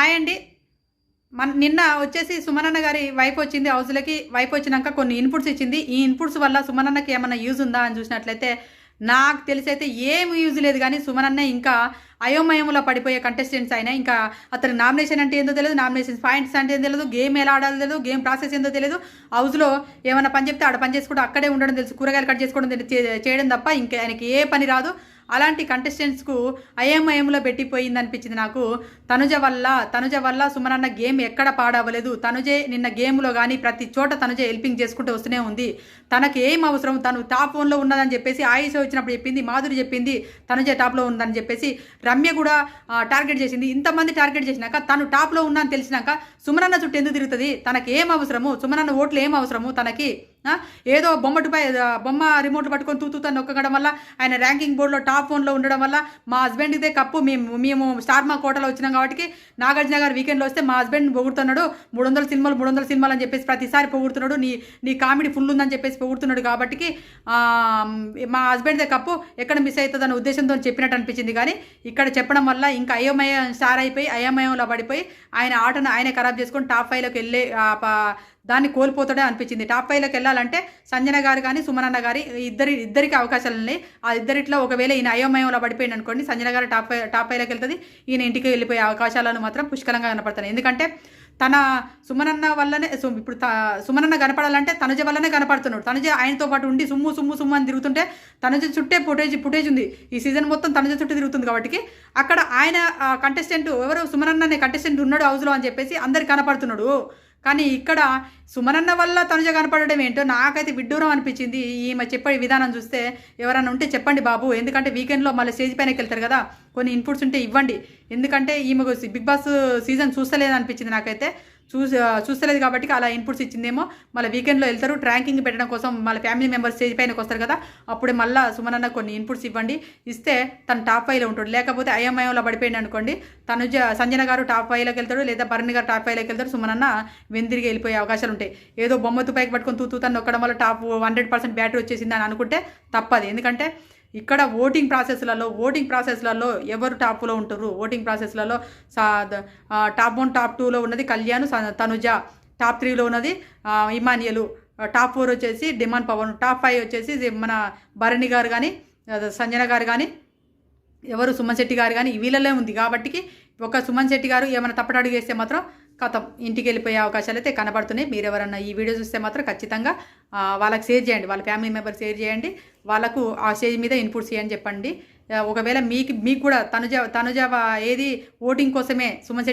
Hi అండి. మన నిన్న వచ్చేసి సుమనన్న గారి వైఫ్ వచ్చింది హౌస్లకి వైఫ్ వచ్చినాక కొన్ని ఇన్పుట్స్ ఇచ్చింది. ఈ ఇన్పుట్స్ వల్ల సుమనన్నకి ఏమైనా యూజ్ ఉందా అని చూసినట్లయితే నాకు తెలిసి అయితే ఏం యూజ్ లేదు కానీ సుమనన్న ఇంకా అయోమయంలో పడిపోయే కంటెస్టెంట్స్ అయినా ఇంకా అతని నామినేషన్ అంటే ఏందో తెలియదు నామినేషన్ పాయింట్స్ అంటే ఏందో తెలియదు గేమ్ ఎలా ఆడాలో తెలియదు గేమ్ ప్రాసెస్ ఏందో తెలియదు హౌస్లో ఏమైనా పని చెప్తే ఆడ పని చేసుకుంటూ అక్కడే ఉండడం తెలుసు కూరగాయలు కట్ చేసుకోవడం చేయడం తప్ప ఇంకా ఆయనకి ఏ పని రాదు. అలాంటి కంటెస్టెంట్స్కు అయోమయంలో పెట్టిపోయింది అనిపించింది నాకు. తనుజ వల్ల తనుజ వల్ల సుమనన్న గేమ్ ఎక్కడ పాడవలేదు. తనుజే నిన్న గేమ్లో కానీ ప్రతి చోట తనుజే హెల్పింగ్ చేసుకుంటూ వస్తూనే ఉంది. తనకి ఏం అవసరం? తను టాప్ వన్లో ఉన్నదని చెప్పేసి ఆయుష వచ్చినప్పుడు చెప్పింది మాధురి చెప్పింది తనుజే టాప్లో ఉందని చెప్పేసి రమ్య కూడా టార్గెట్ చేసింది. ఇంతమంది టార్గెట్ చేసినాక తను టాప్లో ఉన్నా అని తెలిసినాక సుమనన్న చుట్టూ ఎందుకు తిరుగుతుంది? తనకి ఏం అవసరము? సుమనన్న ఓట్లు ఏం అవసరము? తనకి ఏదో బొమ్మటిపై బొమ్మ రిమోట్ పట్టుకొని తూతూతా నొక్కడం వల్ల ఆయన ర్యాంకింగ్ బోర్డులో టాప్ ఫోన్లో ఉండడం వల్ల మా హస్బెండ్దే కప్పు. మేము మేము స్టార్ మా కోటలో వచ్చినాం కాబట్టి నాగార్జున గారు వీకెండ్లో వస్తే మా హస్బెండ్ పొగుడుతున్నాడు. మూడు వందల సినిమాలు మూడు వందల సినిమాలు అని చెప్పేసి ప్రతిసారి పొగుడుతున్నాడు. నీ నీ కామెడీ ఫుల్ ఉందని చెప్పేసి పొగుడుతున్నాడు కాబట్టి మా హస్బెండ్దే కప్పు. ఎక్కడ మిస్ అవుతుంది అనే ఉద్దేశంతో చెప్పినట్టు అనిపించింది. కానీ ఇక్కడ చెప్పడం వల్ల ఇంకా అయోమయం స్టార్ అయిపోయి అయోమయంలో పడిపోయి ఆయన ఆటను ఆయనే ఖరాబ్ చేసుకొని టాప్ ఫైవ్లోకి వెళ్ళే ఆ, దాన్ని కోల్పోతాడే అనిపించింది. టాప్ ఫైవ్లోకి వెళ్ళాలంటే సంజన గారు కానీ సుమనన్న గారి ఇద్దరి ఇద్దరికి అవకాశాలు ఉన్నాయి. ఆ ఇద్దరిట్లో ఒకవేళ ఈయన అయోమయంలో పడిపోయింది అనుకోండి సంజన గారు టాప్ ఫైవ్ టాప్ ఫైవ్లోకి వెళ్తుంది. ఈయన ఇంటికి వెళ్ళిపోయే అవకాశాలను మాత్రం పుష్కలంగా కనపడుతున్నాయి ఎందుకంటే తన సుమనన్న వల్లనే సు- ఇప్పుడు త- సుమనన్న కనపడాలంటే తనుజ వల్లనే కనపడుతున్నాడు. తనుజ ఆయనతో పాటు ఉండి సుమ్ము సుమ్ము సుమ్ము అని తిరుగుతుంటే తనుజ చుట్టే ఫుటేజ్ ఫుటేజ్ ఉంది. ఈ సీజన్ మొత్తం తనుజ చుట్టూ తిరుగుతుంది కాబట్టి అక్కడ ఆయన కంటెస్టెంట్ ఎవరు సుమనన్న అనే కంటెస్టెంట్ ఉన్నాడు హౌస్లో అని చెప్పేసి అందరు కనపడుతున్నాడు. కానీ ఇక్కడ సుమనన్న వల్ల తనుజ కనపడడం ఏంటో నాకైతే విడ్డూరం అనిపించింది. ఈమె చెప్పే విధానం చూస్తే ఎవరైనా ఉంటే చెప్పండి బాబు. ఎందుకంటే వీకెండ్లో మళ్ళీ స్టేజ్ పైనకి వెళ్తారు కదా కొన్ని ఇన్పుట్స్ ఉంటే ఇవ్వండి. ఎందుకంటే ఈమె బిగ్ బాస్ సీజన్ చూస్తలేదు అనిపించింది నాకైతే. చూసి చూస్తలేదు కాబట్టి అలా ఇన్పుట్స్ ఇచ్చిందేమో. మళ్ళీ వీకెండ్లో వెళ్తారు ట్రాంకింగ్ పెట్టడం కోసం మళ్ళీ ఫ్యామిలీ మెంబర్స్ స్టేజ్ పైనకి వస్తారు కదా. అప్పుడే మళ్ళీ సుమనన్న కొన్ని ఇన్పుట్స్ ఇవ్వండి. ఇస్తే తను టాప్ ఫైవ్లో ఉంటాడు. లేకపోతే ఐఎంఐఎంలో పడిపోయింది అనుకోండి. తనుజ సంజన గారు టాప్ ఫైవ్లోకి వెళ్తాడు లేదా భరణి గారు టాప్ ఫైవ్లోకి వెళ్తారు. సుమనన్న వెందిరిగి వెళ్ళిపోయే అవకాశాలు ఉంటాయి. ఏదో బొమ్మ తుపాయికి పట్టుకొని తూతూ తను నొక్కడం వల్ల టాప్ హండ్రెడ్ పర్సెంట్ బ్యాటరీ వచ్చేసింది అని అనుకుంటే తప్పదు. ఎందుకంటే ఇక్కడ ఓటింగ్ ప్రాసెస్లలో ఓటింగ్ ప్రాసెస్లలో ఎవరు టాప్లో ఉంటారు? ఓటింగ్ ప్రాసెస్లలో సా టాప్ వన్ టాప్ టూలో ఉన్నది కళ్యాణ్ స- తనుజ. టాప్ త్రీలో ఉన్నది ఇమానియలు. టాప్ ఫోర్ వచ్చేసి డిమాండ్ పవన్. టాప్ ఫైవ్ వచ్చేసి మన భరణి గారు కానీ సంజన గారు కానీ ఎవరు సుమన్ శెట్టి గారు కానీ వీళ్ళలో ఉంది. కాబట్టి ఒక సుమన్ శెట్టి గారు ఏమైనా తప్పటడుగు చేస్తే మాత్రం కథం. ఇంటికి వెళ్ళిపోయే అవకాశాలు అయితే కనబడుతున్నాయి. మీరు ఎవరన్నా ఈ వీడియో చూస్తే మాత్రం ఖచ్చితంగా వాళ్ళకి షేర్ చేయండి. వాళ్ళ ఫ్యామిలీ మెంబర్ షేర్ చేయండి. వాళ్ళకు ఆ స్టేజ్ మీద ఇన్పుట్స్ చేయని చెప్పండి. ఒకవేళ మీకు మీకు కూడా తనుజ తనుజ ఏది ఓటింగ్ కోసమే సుమన్